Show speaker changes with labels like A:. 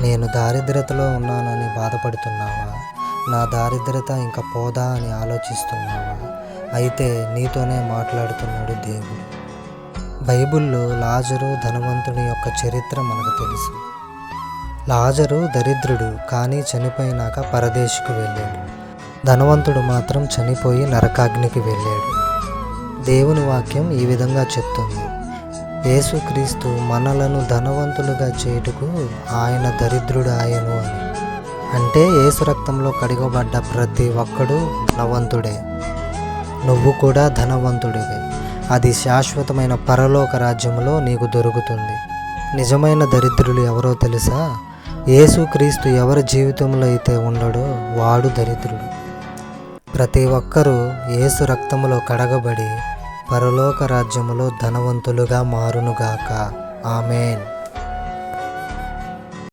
A: నేను దారిద్రతలో ఉన్నానని బాధపడుతున్నావా? నా దారిద్రత ఇంకా పోదా అని ఆలోచిస్తున్నావా? అయితే నీతోనే మాట్లాడుతున్నాడు దేవుడు. బైబిల్లో లాజరు ధనవంతుని యొక్క చరిత్ర మనకు తెలుసు. లాజరు దరిద్రుడు కానీ చనిపోయినాక పరదేశికి వెళ్ళాడు. ధనవంతుడు మాత్రం చనిపోయి నరకాగ్నికి వెళ్ళాడు. దేవుని వాక్యం ఈ విధంగా చెప్తుంది. యేసుక్రీస్తు మనలను ధనవంతులుగా చేయుటకు ఆయన దరిద్రుడు ఆయను అని. అంటే యేసు రక్తంలో కడిగబడ్డ ప్రతి ఒక్కడు ధనవంతుడే. నువ్వు కూడా ధనవంతుడివే. అది శాశ్వతమైన పరలోక రాజ్యంలో నీకు దొరుకుతుంది. నిజమైన దరిద్రులు ఎవరో తెలుసా? యేసుక్రీస్తు ఎవరి జీవితంలో అయితే ఉండడో వాడు దరిద్రుడు. ప్రతి ఒక్కరూ యేసు రక్తములో కడగబడి పరలోక రాజ్యములో ధనవంతులుగా మారునుగాక. ఆమెన్.